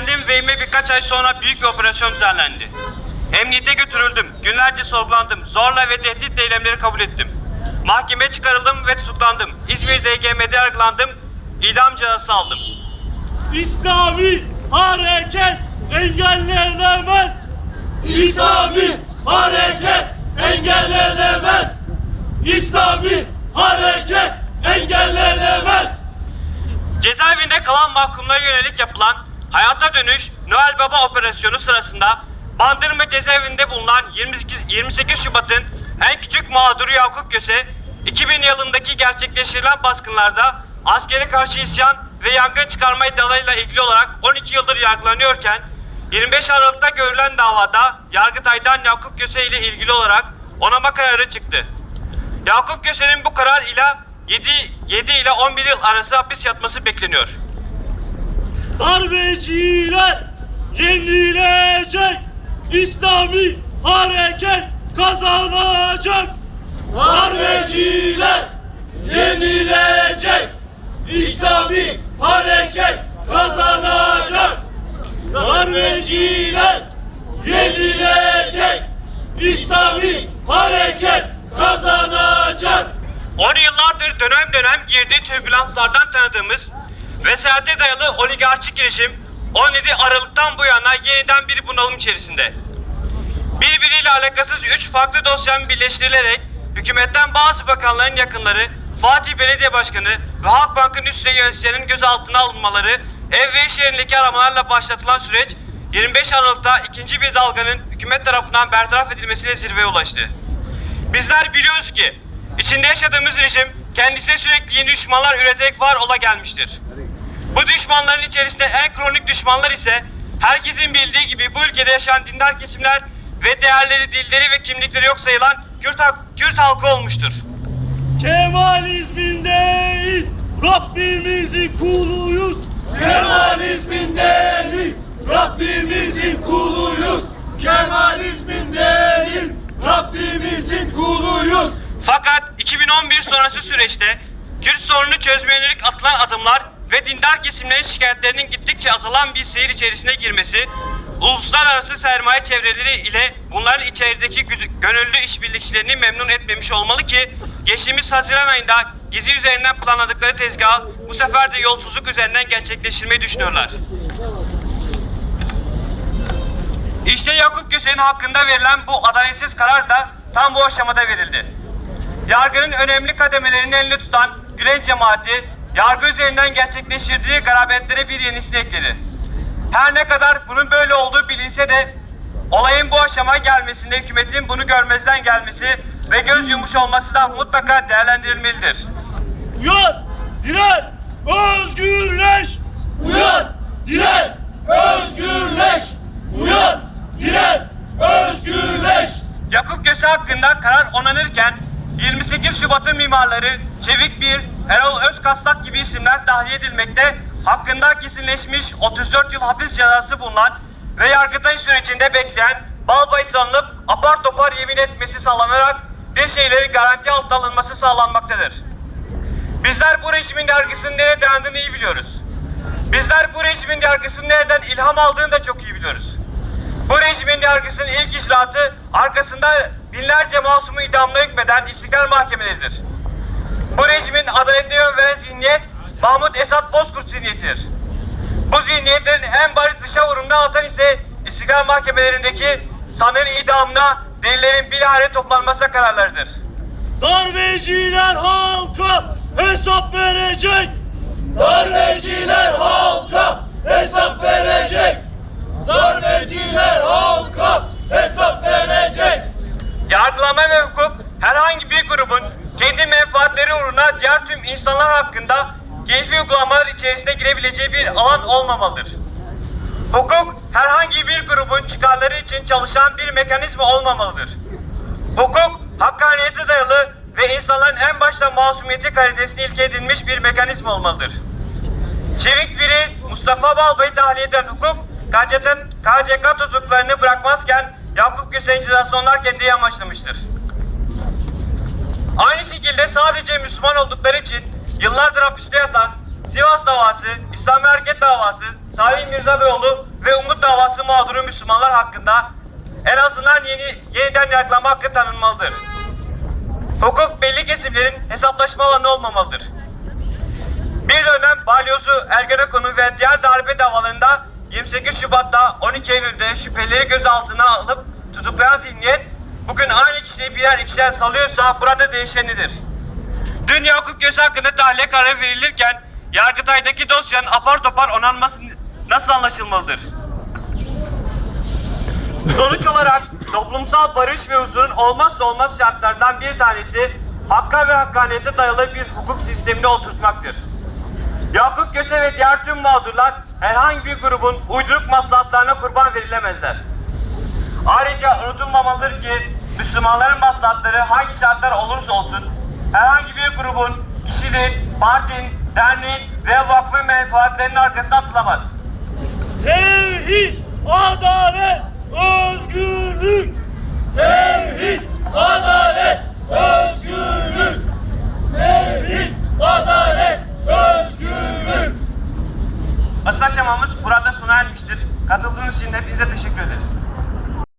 Efendim veyime birkaç ay sonra büyük bir operasyon düzenlendi. Emniyete götürüldüm. Günlerce sorgulandım. Zorla ve tehditle eylemleri kabul ettim. Mahkemeye çıkarıldım ve tutuklandım. İzmir DGM'de yargılandım. İdam cezası aldım. İslami hareket engellenemez. İslami hareket engellenemez. İslami hareket engellenemez. Cezaevinde kalan mahkumlara yönelik yapılan Hayata Dönüş Noel Baba operasyonu sırasında Bandırma cezaevinde bulunan 28, 28 Şubat'ın en küçük mağduru Yakup Köse, 2000 yılındaki gerçekleştirilen baskınlarda askere karşı isyan ve yangın çıkarma iddialarıyla ilgili olarak 12 yıldır yargılanıyorken 25 Aralık'ta görülen davada Yargıtay'dan Yakup Köse ile ilgili olarak onama kararı çıktı. Yakup Köse'nin bu karar ile 7, 7 ile 11 yıl arası hapis yatması bekleniyor. Darbeciler yenilecek. İslami hareket kazanacak. Darbeciler yenilecek. İslami hareket kazanacak. Darbeciler yenilecek. İslami hareket kazanacak. 10 yıllardır dönem dönem girdiği türbülanslardan tanıdığımız vesayete dayalı oligarşik girişim 17 Aralık'tan bu yana yeniden bir bunalım içerisinde. Birbiriyle alakasız 3 farklı dosyanın birleştirilerek hükümetten bazı bakanların yakınları, Fatih Belediye Başkanı ve Halkbank'ın üst düzey yöneticilerinin gözaltına alınmaları, ev ve iş yerindeki aramalarla başlatılan süreç 25 Aralık'ta ikinci bir dalganın hükümet tarafından bertaraf edilmesiyle zirveye ulaştı. Bizler biliyoruz ki içinde yaşadığımız rejim kendisine sürekli yeni düşmanlar üreterek var ola gelmiştir. Bu düşmanların içerisinde en kronik düşmanlar ise herkesin bildiği gibi bu ülkede yaşayan dindar kesimler ve değerleri, dilleri ve kimlikleri yok sayılan Kürt, halk- Kürt halkı olmuştur. Kemalizmin değil, Rabbimizin kuluyuz. Kemalizmin değil, Rabbimizin kuluyuz. Kemalizmin değil, Rabbimizin kuluyuz. Fakat 2011 sonrası süreçte Kürt sorununu çözmeye yönelik atılan adımlar ve dindar kesimlerin şikayetlerinin gittikçe azalan bir seyir içerisine girmesi, uluslararası sermaye çevreleri ile bunların içerideki gönüllü işbirlikçilerini memnun etmemiş olmalı ki geçtiğimiz Haziran ayında Gezi üzerinden planladıkları tezgahı bu sefer de yolsuzluk üzerinden gerçekleştirmeyi düşünüyorlar. İşte Yakup Gülsen'in hakkında verilen bu adaletsiz karar da tam bu aşamada verildi. Yargının önemli kademelerini elinde tutan Gülen cemaati, yargı üzerinden gerçekleştirdiği garabetlere bir yenisini ekledi. Her ne kadar bunun böyle olduğu bilinse de olayın bu aşamaya gelmesinde hükümetin bunu görmezden gelmesi ve göz yumuş olması da mutlaka değerlendirilmelidir. Uyan, diren, özgürleş. Uyan, diren, özgürleş. Uyan, diren, özgürleş. Yakup Köse hakkında karar onanırken 28 Şubat'ın mimarları Çevik Bir, Erol Özkastak gibi isimler tahliye edilmekte, hakkında kesinleşmiş 34 yıl hapis cezası bulunan ve Yargıtay sürecinde bekleyen Balbay sanılıp apar topar yemin etmesi sağlanarak bir şeyleri garanti altına alınması sağlanmaktadır. Bizler bu rejimin yargısının nereye dayandığını iyi biliyoruz. Bizler bu rejimin yargısının nereden ilham aldığını da çok iyi biliyoruz. Bu rejimin yargısının ilk icraatı arkasında binlerce masumu idamına hükmeden istiklal mahkemeleridir. Bu rejimin adaletine yön veren zihniyet Mahmut Esat Bozkurt zihniyetidir. Bu zihniyetlerin en bariz dışa vurumunu atan ise istiklal mahkemelerindeki sanığın idamına delillerin bilahare toplanması kararlarıdır. Darbeciler halka hesap verecek. Darbeciler halka hesap verecek. Darbeciler halka hesap verecek. Yargılama ve hukuk herhangi bir grubun kendi menfaatleri uğruna diğer tüm insanlar hakkında keyfi uygulamalar içerisine girebileceği bir alan olmamalıdır. Hukuk herhangi bir grubun çıkarları için çalışan bir mekanizma olmamalıdır. Hukuk hakkaniyete dayalı ve insanların en başta masumiyeti kalitesini ilke edilmiş bir mekanizma olmalıdır. Çevik biri Mustafa Balbay'ı tahliye eden hukuk KCK'nın KCK tutuklarını bırakmazken Yakup Gülsen'in cezasını onlar kendi amaçlamıştır. Aynı şekilde sadece Müslüman oldukları için yıllardır hapiste yatan Sivas davası, İslami Hareket davası, Salih Mirza Beyoğlu ve umut davası mağduru Müslümanlar hakkında en azından yeni, yeniden yargılama hakkı tanınmalıdır. Hukuk belli kesimlerin hesaplaşma alanı olmamalıdır. Bir dönem Balyozu, Ergenekon'u ve diğer darbe davalarında 28 Şubat'ta 12 Eylül'de şüphelileri gözaltına alıp tutuklayan zihniyet kişiyi birer ikişer salıyorsa burada değişenidir. Dünya hukuk yasa hakkında tahliye kararı verilirken Yargıtay'daki dosyanın apar topar onanması nasıl anlaşılmalıdır? Sonuç olarak toplumsal barış ve huzurun olmazsa olmaz şartlarından bir tanesi hakka ve hakkaniyete dayalı bir hukuk sistemini oturtmaktır. Yakup Köse ve diğer tüm mağdurlar herhangi bir grubun uyduruk maslahatlarına kurban verilemezler. Ayrıca unutulmamalıdır ki Müslümanların maslahatları hangi şartlar olursa olsun herhangi bir grubun, kişinin, partinin, derneğin veya vakfın menfaatlerinin arkasına atılamaz. Tevhid, adalet, özgürlük. Tevhid, adalet, özgürlük. Tevhid, adalet, özgürlük. Basın açamamız burada sona ermiştir. Katıldığınız için hepinize.